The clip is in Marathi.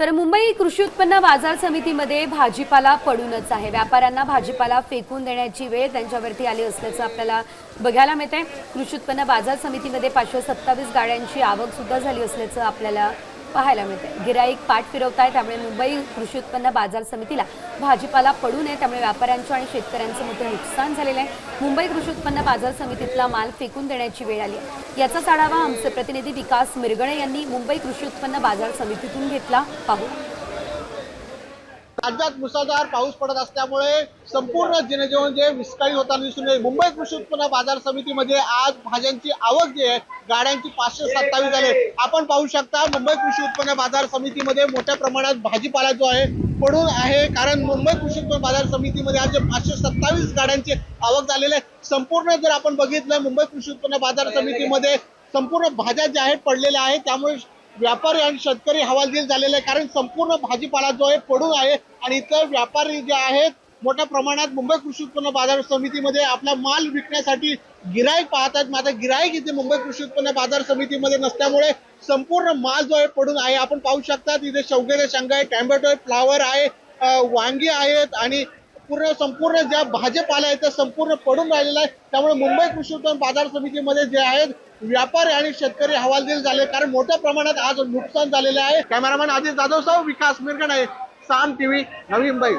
तर मुंबई कृषी उत्पन्न बाजार समितीमध्ये भाजीपाला पडूनच आहे. व्यापाऱ्यांना भाजीपाला फेकून देण्याची वेळ त्यांच्यावरती आली असल्याचं आपल्याला बघायला मिळतंय. कृषी उत्पन्न बाजार समितीमध्ये पाचशे सत्तावीस गाड्यांची आवक सुद्धा झाली असल्याचं आपल्याला पाहायला मिळते. गिराईक पाठ फिरवत आहे त्यामुळे मुंबई कृषी उत्पन्न बाजार समितीला भाजीपाला पडू नये त्यामुळे व्यापाऱ्यांचं आणि शेतकऱ्यांचं मोठं नुकसान झालेलं आहे. मुंबई कृषी उत्पन्न बाजार समितीतला माल फेकून देण्याची वेळ आली आहे. याचाच आढावा आमचे प्रतिनिधी विकास मिरगणे यांनी मुंबई कृषी उत्पन्न बाजार समितीतून घेतला पाहू. राज्यात मुसळधार पाऊस पडत असल्यामुळे संपूर्ण जनजीवन जे विस्कळीत होताना दिसून येईल. मुंबई कृषी उत्पन्न बाजार समितीमध्ये आज भाज्यांची आवक जी आहे गाड्यांची पाचशे सत्तावीस झाले. आपण पाहू शकता मुंबई कृषी उत्पन्न बाजार समितीमध्ये मोठ्या प्रमाणात भाजीपाला जो आहे पडून आहे. कारण मुंबई कृषी उत्पन्न बाजार समितीमध्ये आज जे पाचशे सत्तावीस गाड्यांची आवक झालेली आहे. संपूर्ण जर आपण बघितलं मुंबई कृषी उत्पन्न बाजार समितीमध्ये संपूर्ण भाज्या ज्या आहेत पडलेल्या आहेत. त्यामुळे व्यापारी आणि शेतकरी हवालदिल झालेले आहे. कारण संपूर्ण भाजीपाला जो आहे पडून आहे आणि इतर व्यापारी जे आहेत मोठ्या प्रमाणात मुंबई कृषी उत्पन्न बाजार समितीमध्ये आपला माल विकण्यासाठी गिराईक पाहतात मात्र गिराईक इथे मुंबई कृषी उत्पन्न बाजार समितीमध्ये नसल्यामुळे संपूर्ण माल जो आहे पडून आहे. आपण पाहू शकता इथे शेवग्याच्या शेंगा आहे टॅमॅटो आहे फ्लावर आहे वांगी आहेत आणि पूर्ण संपूर्ण ज्या भाजीपाला आहे त्या संपूर्ण पडून राहिलेला आहे. त्यामुळे मुंबई कृषी उत्पन्न बाजार समितीमध्ये जे आहेत व्यापारी आणि शेतकरी हवालदिल झाले कारण मोठ्या प्रमाणात आज नुकसान झालेलं आहे. कॅमेरामॅन अजित जाधव सह विकास मिरगण आहे साम टीव्ही नवी मुंबई